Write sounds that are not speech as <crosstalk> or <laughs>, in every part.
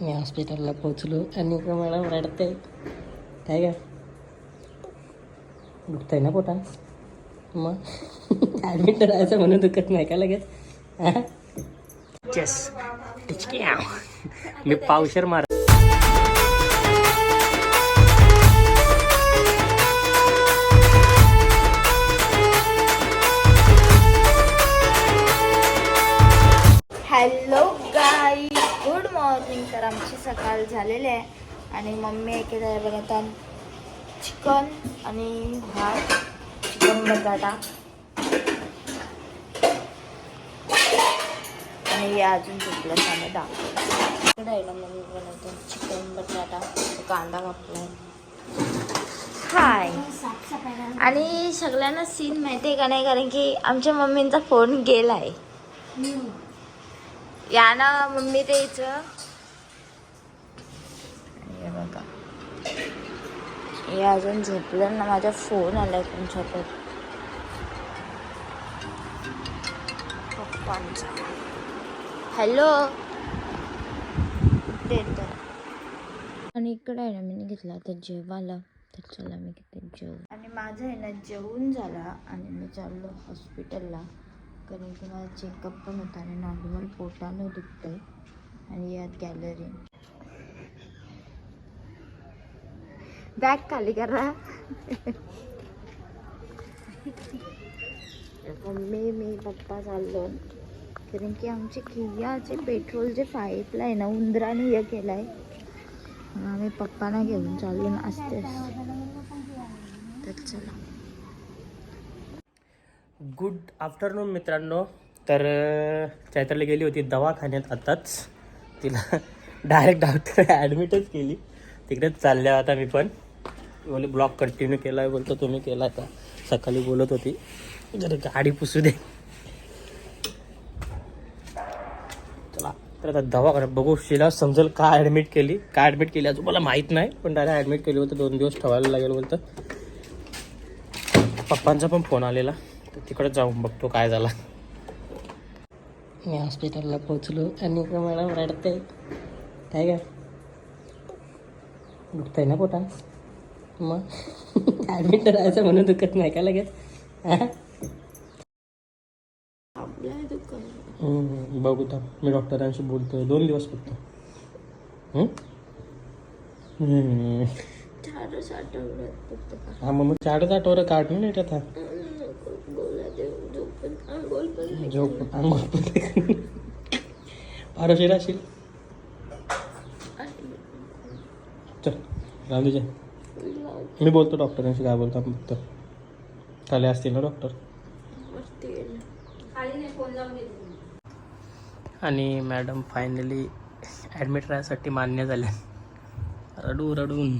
मी हॉस्पिटलला पोचलो आणि का मॅडम रडते काय काय दुखतंय ना पोटा मग? ॲडमिट राहायचं म्हणून दुखत नाही का लगेच? चेस मी पावशर मार हॅलो गाई गुड मॉर्निंग तर आमची सकाळ झालेली आहे. आणि मम्मी एके आहे बनवतात चिकन आणि भात चिकन बटाटा. आणि हे अजून झोपलं आम्ही दाखवतो इकडे आहे ना मम्मी बनवतो चिकन बटाटा कांदा कापला हाय. आणि सगळ्यांना सीन माहिती आहे का नाही? कारण की आमच्या मम्मींचा फोन गेला आहे या ना मम्मी द्यायचं हे बघा. हे अजून झोपलं ना माझा फोन आलाय तुमच्याकडे. पप्पांचा. हॅलो. देतो आणि इकडे आहे ना मी घेतला तर जेवायला. तर चला मी किती जेव आणि माझं आहे ना जेवून झाला आणि मी चाललो हॉस्पिटलला. कारण की माझा चेकअप पण होता आणि नॉर्मल पोटानं आहे आणि यात गॅलरी बॅग खाली करा. मम्मी मी पप्पा चाललो. कारण की आमचे कियाचे पेट्रोलचे पाईपला आहे ना उंदराने हे केलाय. आहे आम्ही पप्पांना घेऊन चाललो ना असतेच तर चला. गुड आफ्टरनून मित्रांनो. तर चैत्राला गेली होती दवाखान्यात आताच. तिला डायरेक्ट डॉक्टर ॲडमिटच केली. तिकडेच चालल्या आता मी पण. बोले ब्लॉग कंटिन्यू केला आहे बोलतो तुम्ही केला आता सकाळी बोलत होती. जर गाडी पुसू दे. चला तर आता दवाखान्यात बघू शिला समजेल का ॲडमिट केली. का ॲडमिट केली अजून मला माहीत नाही पण डायरेक्ट ॲडमिट केली होतं दोन दिवस ठेवायला लागेल बोलतं. पप्पांचा पण फोन आलेला. तर तिकडे जाऊन बघतो काय झाला. मी हॉस्पिटलला पोचलो आणि का मॅडम रडते. काय काय दुखतंय ना पोटा मग? ॲडमिट राहायचं म्हणून दुखत नाही का लगेच? हा? बघू तर. मी डॉक्टरांशी बोलतोय. दोन दिवस फक्त. हा मग मग चारच आठवडं काढून नाही आता गोळ्या देऊन झोपून आंघोळ पण झोप आंघोळ पण फार राशील चल राहू दे मी बोलतो डॉक्टरांशी काय बोलतो आपण खाली असतील ना डॉक्टर? आणि मॅडम फायनली ॲडमिट राहण्यासाठी मान्य झाले रडू रडून.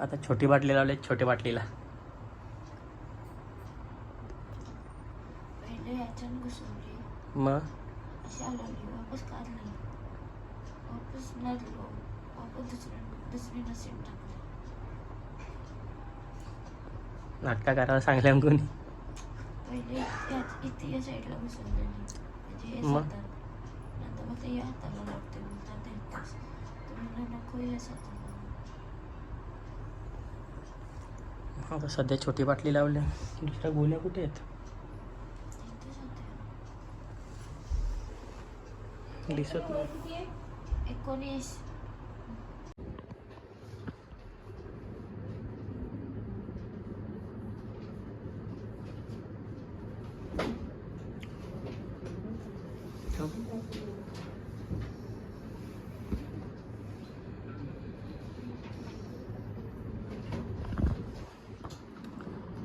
आता छोटी बाटली लावली छोटी बाटलीला. याच्यानं घुसवली मग अशी आली वापस काढली वापस लागलो वापस दुसऱ्या दुसरी नसीब टाकली नाटका करायला सांगल्या कोणी पहिले इथे या साईडला घुसवलेली म्हणजे हे? सातार नंतर मग ते या हाताला लागते बोलतात नको या सातार आता सध्या छोटी बाटली लावली दुसऱ्या गोळ्या कुठे आहेत इथेच होते दिसत नाही एकोणीस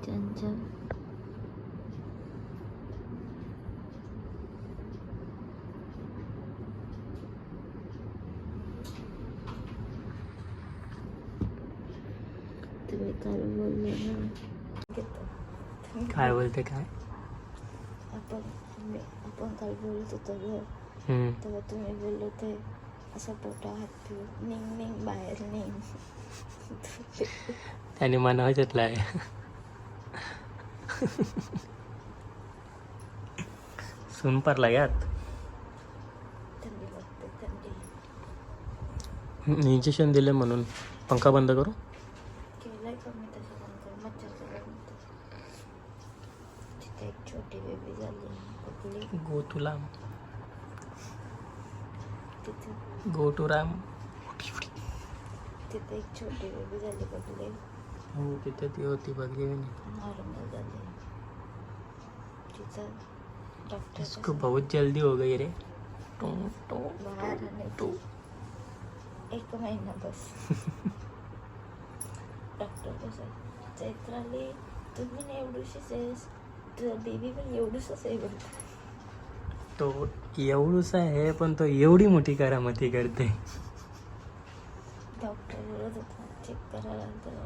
त्यांच्या तुम्ही काल बोलले ना काय बोलते काय? आपण आपण काल बोलत होतो ग. तेव्हा तुम्ही बोलले ते असं पोटा हात फिरत निघ निघ बाहेर निघ त्याने मनावर घेतला आहे सून पडला यात. इंजेक्शन दिले म्हणून. पंखा बंद करू केलंय का मी तसं बंद मच्छर चालू तिथे एक छोटी बेबी झाली कुठली गो टू राम. तिथे गो टू राम. तिथे एक छोटी बेबी झाली कुठली हो तिथे ती होती बघली मी. नॉर्मल झाली. तिचं डॉक्टर इसको बहुत जल्दी हो गई रे. टू टू बाहेर आणायची एक महिना बस. <laughs> डॉक्टर कसं चैत्राली तुम्ही एवढीशीच आहेस तुझा बेबी पण एवढीच आहे तो एवढूसा आहे पण तो एवढी मोठी करामती करते. डॉक्टर बोलत होता. चेक करायला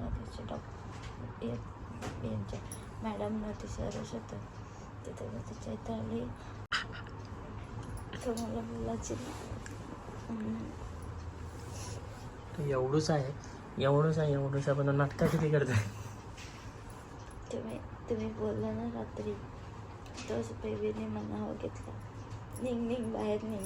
त्याचे डॉक्टर यांच्या मॅडम होतं. तो मला बोलायची तो एवढूसा आहे एवढूसा एवढूसा पण तो नाटका किती करते तुम्ही तुम्ही बोलला ना रात्री तोच बेबीने मनावर घेतला निघ निघ बाहेर निघ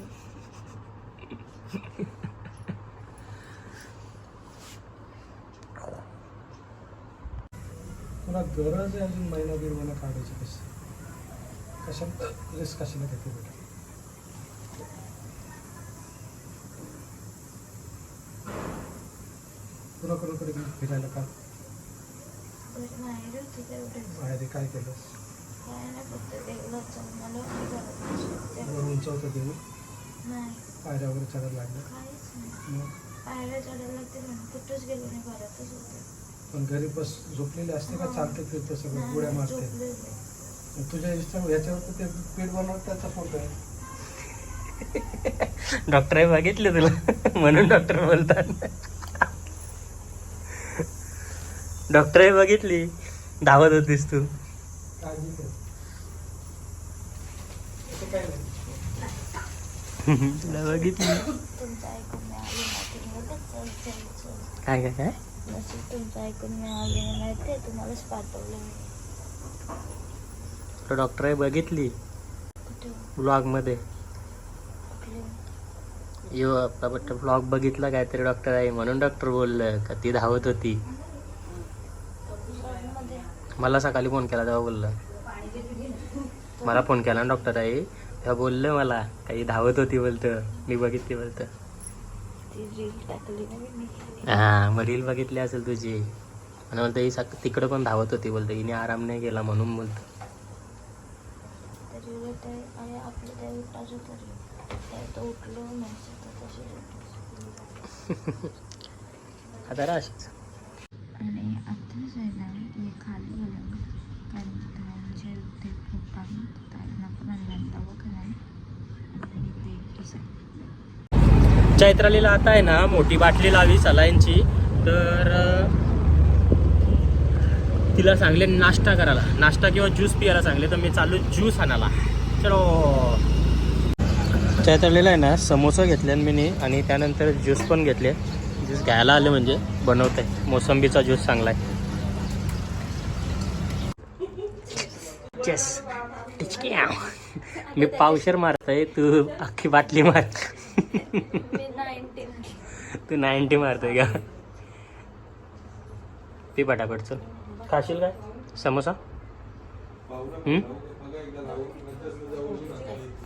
तुला गरज आहे अजून महिना दीड महिना काढायची कशी कशा रिस्क कशाला घेते बेटा तुला कडे फिरायला का बाहेर होती तेवढेच बाहेर काय केलंस? काय नाही फक्त देवलाचं मला काही गरज नसते. वर उंचवतं देऊ नाही पायऱ्या वगैरे चढायला लागलं? काहीच नाही मग? पायऱ्या चढायला लागते म्हणून कुठंच गेलो नाही घरातच होते पण घरी बस झोपलेली असते का? चालते फिरते सगळं उड्या नाही, मारते. झोपलेले. मग तुझ्या इष्ट ह्याच्यावर तर ते पीठ बनवत त्याचा फोटो आहे. <laughs> डॉक्टर आहे बघितले तुला? <laughs> म्हणून डॉक्टर बोलतात. डॉक्टर आहे बघितली. धावत होतीस तू तुला बघितली. काय काय काय? तुमचं ऐकून नाही ते तुम्हालाच पाठवलं मी डॉक्टर आहे बघितली. ब्लॉगमध्ये. यो बट ब्लॉग बघितला काहीतरी डॉक्टर आहे म्हणून डॉक्टर बोललं का ती धावत होती. मला सकाळी फोन केला तेव्हा बोललं. मला फोन केला ना डॉक्टर आहे तेव्हा बोललं मला काही धावत होती बोलतं. मी बघितली बोलतं. हा मग रील बघितली असेल तुझी. आणि बोलतं ही सक तिकडं पण धावत होती बोलतं. हिने आराम नाही केला म्हणून बोलतं. तरी ते <laughs> आणि आपलं ते उठायचं तरी ते तर उठलो नाही तर तसे आता राशीच आणि आत्ताच आहे ना हे खाली गेलं कारण त्यांचे ते खूप काम त्यांना पण आणलं दवाखान्यात आणि ते डिसाईड चैत्रालीला आता आहे ना मोठी बाटली लावी सलाईनची तर तिला सांगले नाश्ता करायला. नाश्ता किंवा ज्यूस पियाला सांगले तर मी चालू ज्यूस आणायला. चलो. चैत्रालीला आहे ना समोसा घेतले मी आणि त्यानंतर ज्यूस पण घेतले. ज्यूस घ्यायला आले म्हणजे बनवत आहे मोसंबीचा ज्यूस चांगला आहे. चेस मी पावशर मारतोय तू अख्खी बाटली मार. <laughs> तू नाईन्टी मारतोय का? पी पटापट चल. खाशील काय? समोसा? हम्म?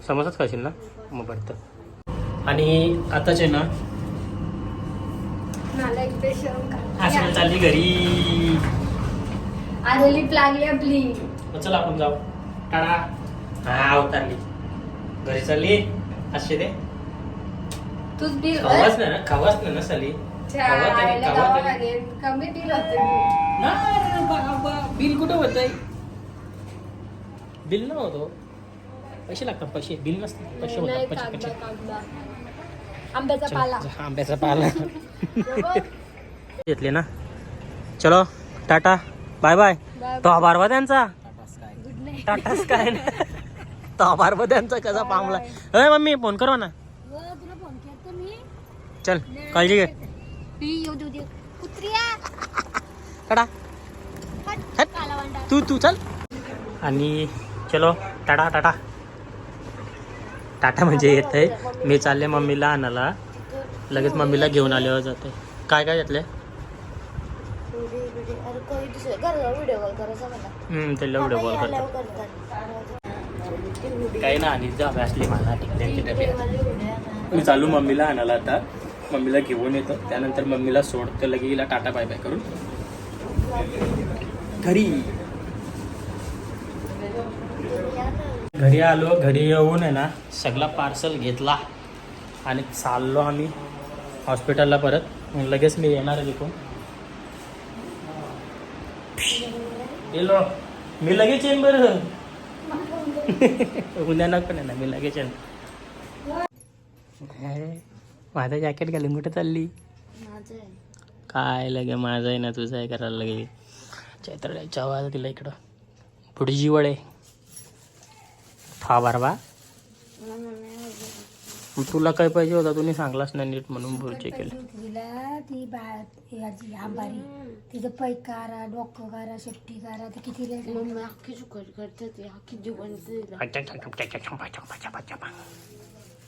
समोसाच खाशील ना? मग पडतं आणि आताच आहे ना? ते असं चालली घरी. आता लिप लागली आपली. चल आपण जाऊ. टाळा हा उतरली. घरी चालली? असे दे. तूच बिल खावाच ना खावाच ना साली. खावा तरी खावा तरी कमी बिल होते नाही बाबा बिल कुठं होतंय? बिल न होतो पैसे लागतात पैसे. बिल नसतात पैसे नाही होतात पैसे कागदा पैसे. कागदा. आंब्याचा पाला. चला, आंब्याचा पाला. <laughs> घेतले ना. चलो टाटा. Bye bye. <laughs> तो आभार बा त्यांचा. गुड नाईट टाटाच काय ना तो आभार बा त्यांचा कसा पामला अय मम्मी फोन करू ना. चल काळजी घे. पी येऊ देऊ दे. कुत्रिया. टाटा हट. काला वांडा. तू तू चल. आणि चलो टाटा टाटा. टाटा म्हणजे येत आहे. मी चालले मम्मीला आणायला. लगेच मम्मीला घेऊन आल्यावर जाते काय काय घेतले अरे काही दुसरं. घरला व्हिडिओ कॉल करायचा मला हम्म, त्याला व्हिडिओ कॉल आल्यावर करतो. काही ना आणि जावे असली मला टिकल्यांची डबे मी चालू मम्मीला आणायला आता. मम्मीला घेऊन येतो. त्यानंतर मम्मीला सोडतो लगे हिला टाटा बाय बाय करून. घरी. घरी आलो घरी येऊन आहे ना सगळा पार्सल घेतला. आणि चाललो आम्ही हॉस्पिटलला परत. लगेच मी येणार आहे तिथून. गेलो मी लगेच येईन बरं. <laughs> उद्या नको नाही ना मी लगेच येईन. माझं जॅकेट घालून कुठे चालली? काय लगे माझं आहे ना तुझं आहे करायला लागली. चैत्र आवाज तिला इकडं. पुढे जीवड आहे हा बारबा. तुला काय पाहिजे होता? तुम्ही सांगलाच नाही नीट म्हणून भुर्जी केली. तिला ती बाळ याची आंबारी. तिचं पै कारा डोकं कारा शेपटी कारा ते किती मम्मी अख्खी सुकट करते ती अख्खी जीवन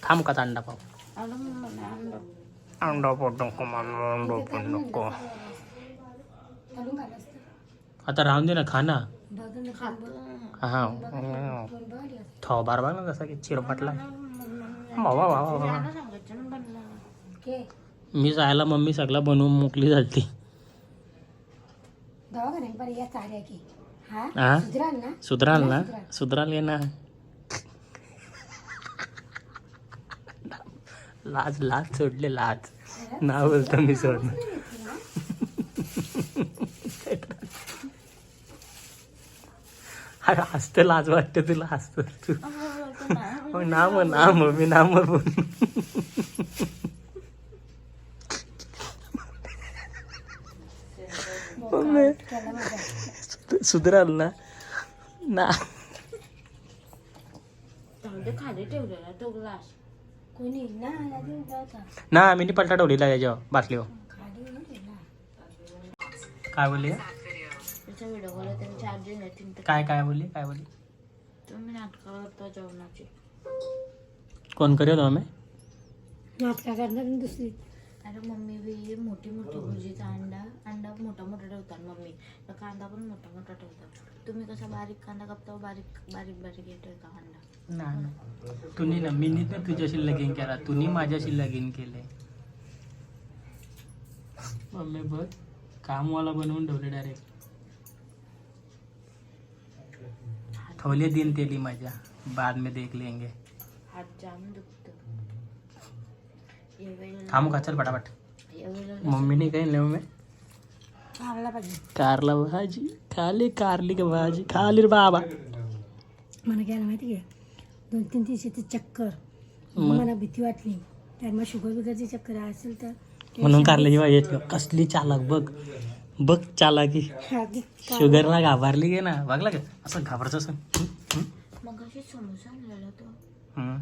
थांब का अंडा पाव अंडा पोट नको मला अंडा पोट नको आता राहून दे ना खा ना बघ ना खातो हा थो बार बघ ना जसा की चिरपटला के मी जायला मम्मी सगळा बनवून मोकली हा हा सुधराल ना सुधराल ना सुधराल ये ना लाज लाज सोडले लाज. ना बोलतो मी सोडणार अरे हसतं लाज वाटते तुला हसत तू. ना मग ना नाम मी नाम बोल सुधराल ना. ना. खाली ठेवलेला तो ग्लास कोणी? ना मी नी पलटा ठेवलेला याच्यावर बाटलीवर. खाली. काय बोलली? त्याचा व्हिडिओ कॉल त्यांनी चार्जिंग येतील तर काय काय बोलली? काय बोलली? तुम्ही करता जेवणाची. कोण करेल आम्ही? नाटका करणार आणि दुसरी. अरे मम्मी बी मोठी मोठी भुजीचा अंडा अंडा मोठा मोठा ठेवतात मम्मी. कांदा पण मोठा मोठा ठेवतात. तुम्ही कसा बारीक कांदा कापता बारीक बारीक बारीक येतोय का अंडा? नाही तुम्ही ना मी ना तुझ्याशी लगीन केला. तुम्ही माझ्याशी लगीन केले मम्मी बघ. कामवाला बनवून ठेवले डायरेक्ट ठेवले दिन तेली माझ्या. बाद में देख लेंगे. हाथ जाम यावेळेला थांबू का? चल पटापट. मम्मीने काही नाही मम्मी. मारला पाहिजे. कारला भाजी. खाली कारली का भाजी? खाली रे बाबा. मला काय माहिती आहे दोन तीन दिवसाची चक्कर. मग? मला भीती वाटली. तर मग शुगर बिगरची चक्कर असेल तर म्हणून कारली जेव्हा येत कसली चालाक बघ. बघ चालाकी. की का- शुगरला घाबरली गे ना. बघला का? असं घाबरचं असं? मग समोसा.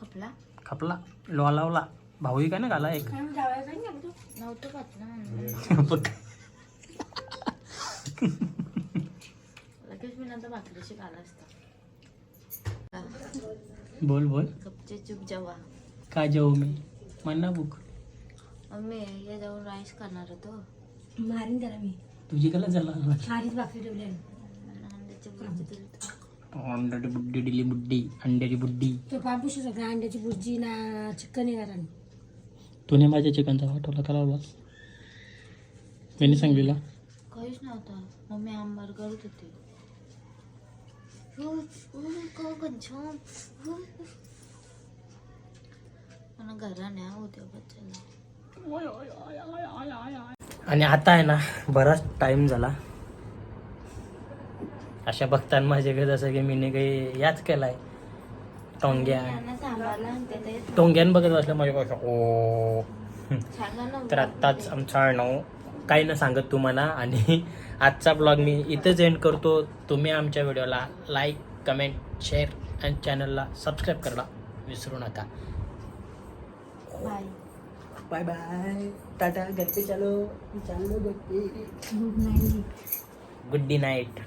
खपला? खपला. लोहा लावला. भाऊही काय ना घाला एक. ना. <laughs> लगेच मी नंतर भाकरीशी घाला असता. बोल बोल. गपचे चूप जेव्हा काय जेवू मी? म्हणा बुक मम्मी हे जाऊन राईस करणार होतो मारीन त्याला मी. तुझी कला झाला आधीच भाकरी ठेवली आहे. अंड्याची बुड्डी दिली बुड्डी अंड्याची बुड्डी. तो पापूस सगळं अंड्याची भुर्जी ना चिकन आहे तुने माझ्या चिकनचा वाटवला करावा मी नाही सांगलेला. काहीच नव्हतं. मम्मी आंबार करत होती. का गंजाम. मला घरा न्या उद्या बच्चाला आणि आता आहे ना बराच टाइम झाला. अशा बघताना माझ्याकडे जसं की मी काही याच केलाय. यांना सांभाळला आणि ते ते टोंग्यान बघत असलं माझ्या ओ. सांगा ना तर आत्ताच आमचा नाव काही न सांगत तुम्हाला आणि <laughs> आजचा ब्लॉग मी इथेच एंड करतो. तुम्ही आमच्या व्हिडिओला लाईक कमेंट शेअर आणि चॅनलला सबस्क्राईब करायला विसरू नका. बाय बाय बाय टाटा घर पे चलो. चालो गुड नाईट गुड नाईट